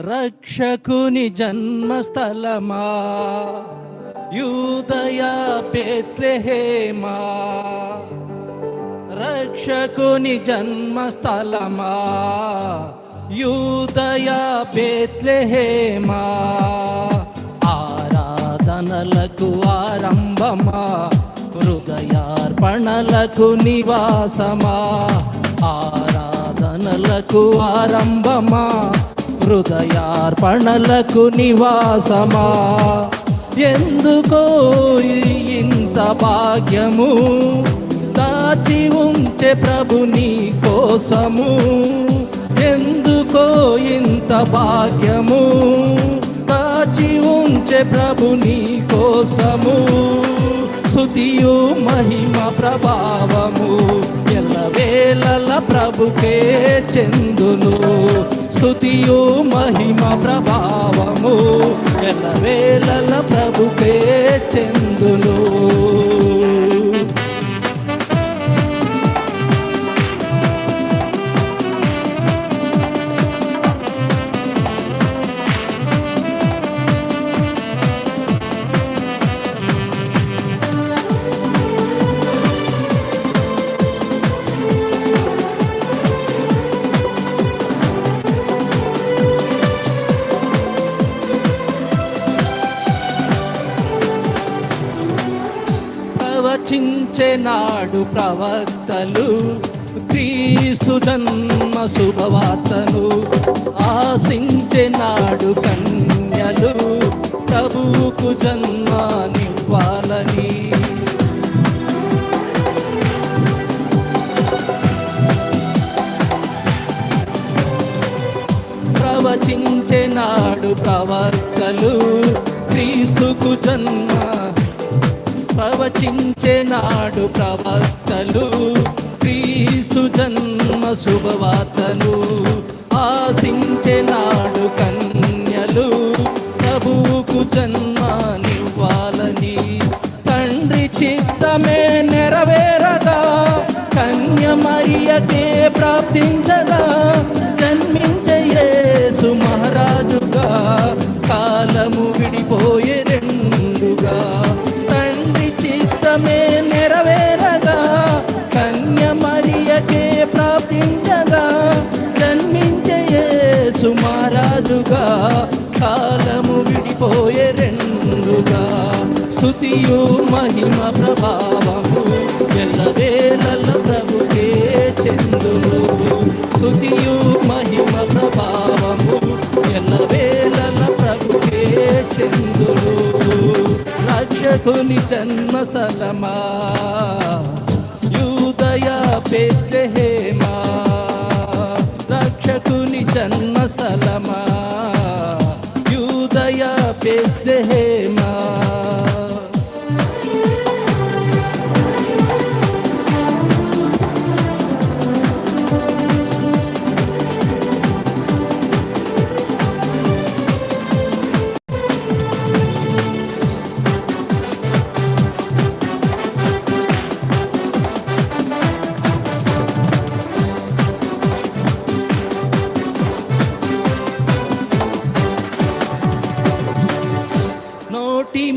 రక్షకుని జన్మస్థలమా? యూదయా బెత్లెహేమా? రక్షకుని జన్మస్థలమా? యూదయా బెత్లెహేమా? ఆరాధనలకు ఆరంభమా? హృదయార్పణలకు నివాసమా? ఆరాధనలకు ఆరంభమా? హృదయార్పణలకు నివాసమా? ఎందుకో ఇంత భాగ్యము? దాచి ఉంచే ప్రభు నీ కోసము. ఎందుకో ఇంత భాగ్యము? దాచి ఉంచే ప్రభు నీ కోసము. సుతియు మహిమ ప్రభావము. ఎల్లవేళల ప్రభుకే చెందును. స్థుతియు మహిమ ప్రభావము ఎల్లవేళల ప్రభుకే చెందును. ప్రవచించే నాడు ప్రవక్తలు క్రీస్తు జన్మ శుభవార్తను ఆశించే నాడు కన్యలు ప్రభువుకు జన్మనివ్వాలని ప్రవచించే నాడు ప్రవర్తలు క్రీస్తుకు జన్మ ప్రవచించే నాడు ప్రవక్తలు క్రీస్తు జన్మ శుభవార్తను ఆశించే నాడు కన్యలు ప్రభువుకు జన్మనివ్వాలని తండ్రి చిత్తమే నెరవేరదా? కన్య మరియతే ప్రాప్తించగా స్తుతియు మహిమ ప్రభావము ఎల్లవేళల ప్రభుకే చెందును స్తుతియు మహిమ ప్రభావము ఎల్లవేళల ప్రభుకే చెందును రక్షకుని జన్మస్థలమా యూదయ బెత్లెహేమా. రక్షకుని జన్మస్థలమా యూదయ బెత్లెహేమా.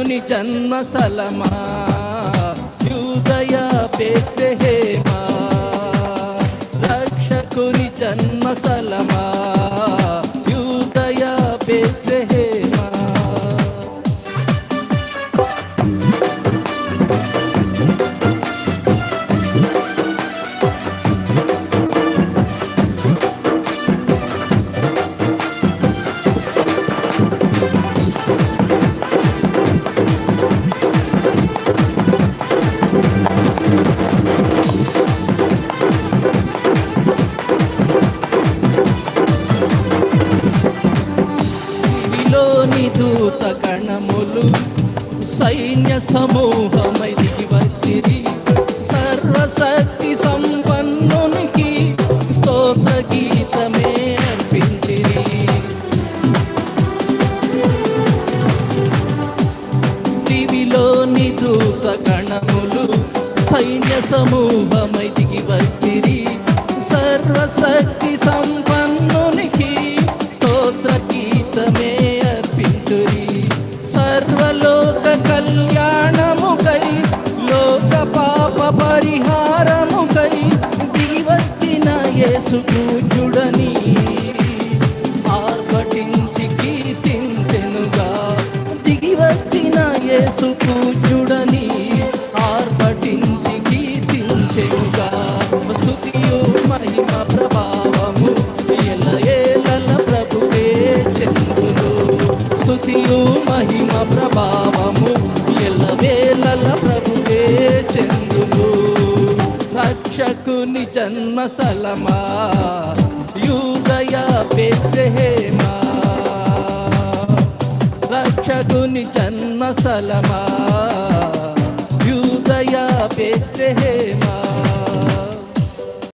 యేసుని జన్మస్థలమా? యూదయ బెత్లెహేమా రక్షకుని జన్మస్థలమా? నీలోని దూత కణములు సైన్య సమూహమై దిగి వచ్చిరి. సర్వశక్తి సంపన్నునికి స్తోత్ర గీతమే అర్పించురి సర్వలోక కళ్యాణముకై లోక పాప పరిహారముకై దిగి వచ్చిన యేసు ప్రభావము ఎల్ల ప్రభువే చెందును రక్షకుని జన్మస్థలమా యూదయ పెద్దహేమా రక్షకుని జన్మస్థలమా యూదయ పెద్దహేమా